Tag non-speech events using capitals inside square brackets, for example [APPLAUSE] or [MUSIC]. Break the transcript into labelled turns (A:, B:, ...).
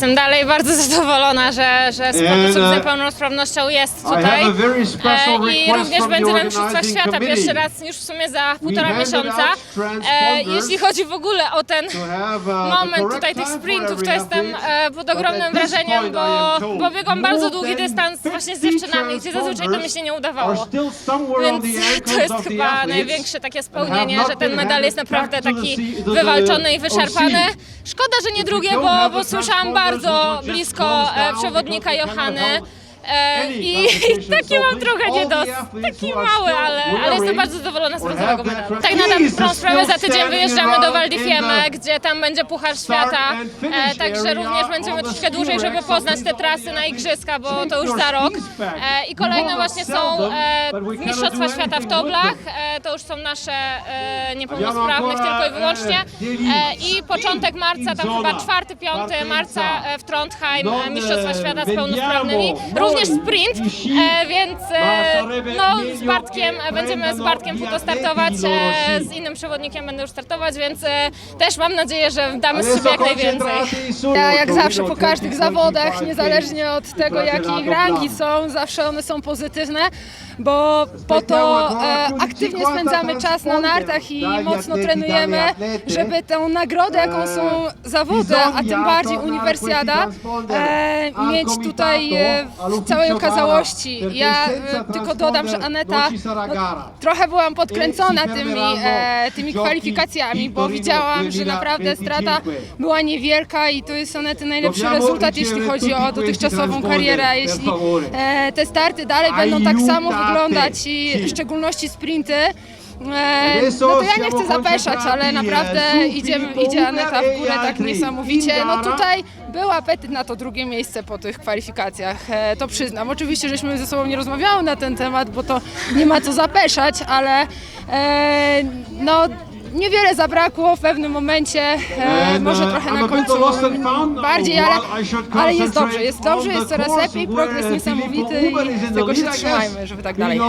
A: jestem dalej bardzo [LAUGHS] zadowolona, że, że sport
B: And,
A: osób z
B: uh,
A: niepełnosprawnością jest
B: I have
A: tutaj. E, I również będzie na Mistrzostwach Świata pierwszy raz już w sumie za półtora miesiąca. E, jeśli chodzi w ogóle o ten
B: uh,
A: moment tutaj tych sprintów, to jestem e, pod ogromnym wrażeniem, bo, bo biegłam bardzo
B: more
A: długi dystans właśnie z
B: 50
A: dziewczynami, gdzie zazwyczaj to mi się nie udawało. Więc [LAUGHS] to jest chyba największe takie spełnienie, że ten medal jest naprawdę taki wywalczony i wyczerpany. Szkoda, że nie drugie, bo, bo słyszałam
B: we
A: bardzo blisko e, przewodnika Johany. E, I, [LAUGHS] taki mam trochę niedos, taki mały, ale, ale jestem bardzo zadowolona z
B: have
A: medalu. Tak na dobrą sprawę za tydzień wyjeżdżamy do
B: the
A: gdzie tam będzie Puchar Świata, e, także również będziemy troszkę dłużej, żeby poznać te trasy na Igrzyska, bo to już za rok. E, I kolejne właśnie są e, Mistrzostwa Świata w Toblach, e, to już są nasze e, niepełnosprawnych tylko i wyłącznie. E, I początek marca, tam chyba 4-5 marca e, w Trondheim e, Mistrzostwa Świata z pełnosprawnymi. Również sprint, e, więc e, no, z Bartkiem, e, będziemy z Bartkiem fotostartować, e, z innym przewodnikiem będę już startować, więc e, też mam nadzieję, że damy z siebie jak najwięcej.
C: Ja jak zawsze po każdych zawodach, niezależnie od tego jakiej rangi są, zawsze one są pozytywne, bo po to e, aktywnie spędzamy czas na nartach i mocno trenujemy, żeby tę nagrodę, jaką są zawody, a tym bardziej uniwersjada, e, mieć tutaj e, w całej okazałości. Ja e, tylko dodam, że Aneta no, trochę byłam podkręcona tymi, e, tymi kwalifikacjami, bo widziałam, że naprawdę strata była niewielka i to jest Anety najlepszy rezultat, jeśli chodzi o dotychczasową karierę. Jeśli e, te starty dalej będą tak samo wyglądać i w szczególności sprinty, E, no to ja nie chcę zapeszać, ale naprawdę idzie, idzie Aneta w górę tak niesamowicie. No tutaj był apetyt na to drugie miejsce po tych kwalifikacjach, e, to przyznam. Oczywiście, żeśmy ze sobą nie rozmawiały na ten temat, bo to nie ma co zapeszać, ale e, no niewiele zabrakło w pewnym momencie, e, może trochę na końcu bardziej, ale, ale jest dobrze, jest dobrze, jest coraz lepiej, progres niesamowity i tego się
B: guess,
C: trzymajmy, żeby tak dalej.